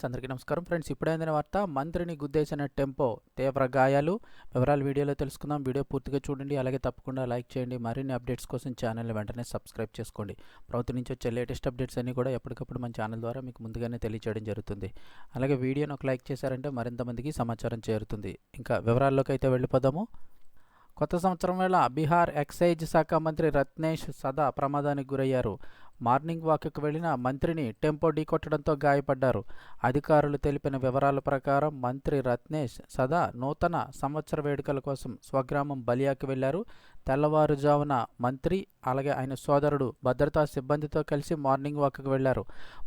Friends అందరికీ నమస్కారం. Friends ఇప్పుడైందిన వార్త మంత్రిని గుద్దేసిన టెంపో తీవ్ర గాయాలు. వివరాలు వీడియోలో తెలుసుకుందాం. వీడియో పూర్తిగా చూడండి. అలాగే తప్పకుండా లైక్ చేయండి. మరిన్ని అప్డేట్స్ కోసం ఛానల్ని వెంటనే సబ్స్క్రైబ్ చేసుకోండి. ప్రభుత్వం నుంచి వచ్చే లేటెస్ట్ అప్డేట్స్ అన్ని కూడా ఎప్పటికప్పుడు మన ఛానల్ ద్వారా మీకు ముందుగానే తెలియచేయడం జరుగుతుంది. అలాగే వీడియోని ఒక లైక్ చేశారంటే మరింత మందికి సమాచారం చేరుతుంది. ఇంకా వివరాల్లోకి అయితే వెళ్ళిపోదాము. కొత్త సంవత్సరం వేళ బీహార్ ఎక్సైజ్ శాఖ మంత్రి రత్నేష్ సదా ప్రమాదానికి గురయ్యారు. మార్నింగ్ వాక్కు వెళ్ళిన మంత్రిని టెంపో ఢీకొట్టడంతో గాయపడ్డారు. అధికారులు తెలిపిన వివరాల ప్రకారం మంత్రి రత్నేష్ సదా నూతన సంవత్సర వేడుకల కోసం స్వగ్రామం బలియాకి వెళ్ళారు తెల్లవారుజామున మంత్రి అలాగే ఆయన సోదరుడు భద్రతా సిబ్బందితో కలిసి మార్నింగ్ వాక్కు వెళ్ళారు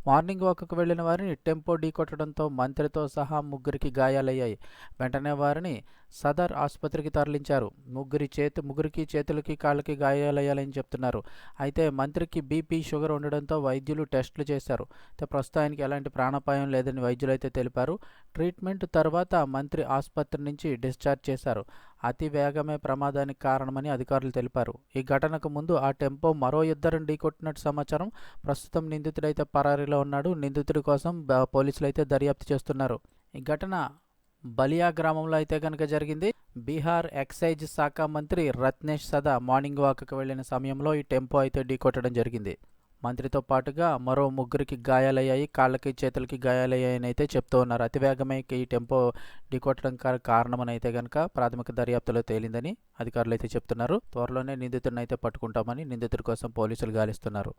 మార్నింగ్ వాక్కు వెళ్ళిన వారిని టెంపో ఢీకొట్టడంతో మంత్రితో సహా ముగ్గురికి గాయాలయ్యాయి. వెంటనే వారిని సదర్ ఆసుపత్రికి తరలించారు. ముగ్గురి చేతి ముగ్గురికి చేతులకి కాళ్ళకి గాయాలయ్యాలని చెప్తున్నారు. అయితే మంత్రికి బీపీ షుగర్ ఉండడంతో వైద్యులు టెస్టులు చేశారు. అయితే ప్రస్తుతానికి ఎలాంటి ప్రాణాపాయం లేదని వైద్యులు అయితే తెలిపారు. ట్రీట్మెంట్ తర్వాత మంత్రి ఆసుపత్రి నుంచి డిశ్చార్జ్ చేశారు. అతి వేగమే ప్రమాదానికి కారణమని అధికారులు తెలిపారు. ఈ ఘటనకు ముందు ఆ టెంపో మరో ఇద్దరిని ఢీకొట్టినట్టు సమాచారం ప్రస్తుతం నిందితుడైతే పరారీలో ఉన్నాడు. నిందితుడి కోసం పోలీసులు అయితే దర్యాప్తు చేస్తున్నారు. ఈ ఘటన బలియా గ్రామంలో అయితే కనుక జరిగింది. బీహార్ ఎక్సైజ్ శాఖ మంత్రి రత్నేష్ సదా మార్నింగ్ వాక్కి వెళ్ళిన సమయంలో ఈ టెంపో అయితే ఢీకొట్టడం జరిగింది. మంత్రితో పాటుగా మరో ముగ్గురికి గాయాలయ్యాయి కాళ్ళకి చేతులకి గాయాలయ్యాయని అయితే చెప్తూ ఉన్నారు. అతివేగమే ఈ టెంపో ఢీకొట్టడం కారణమని అయితే కనుక ప్రాథమిక దర్యాప్తులో తేలిందని అధికారులు అయితే చెప్తున్నారు. త్వరలోనే నిందితుడిని అయితే పట్టుకుంటామని నిందితుడి కోసం పోలీసులు గాలిస్తున్నారు.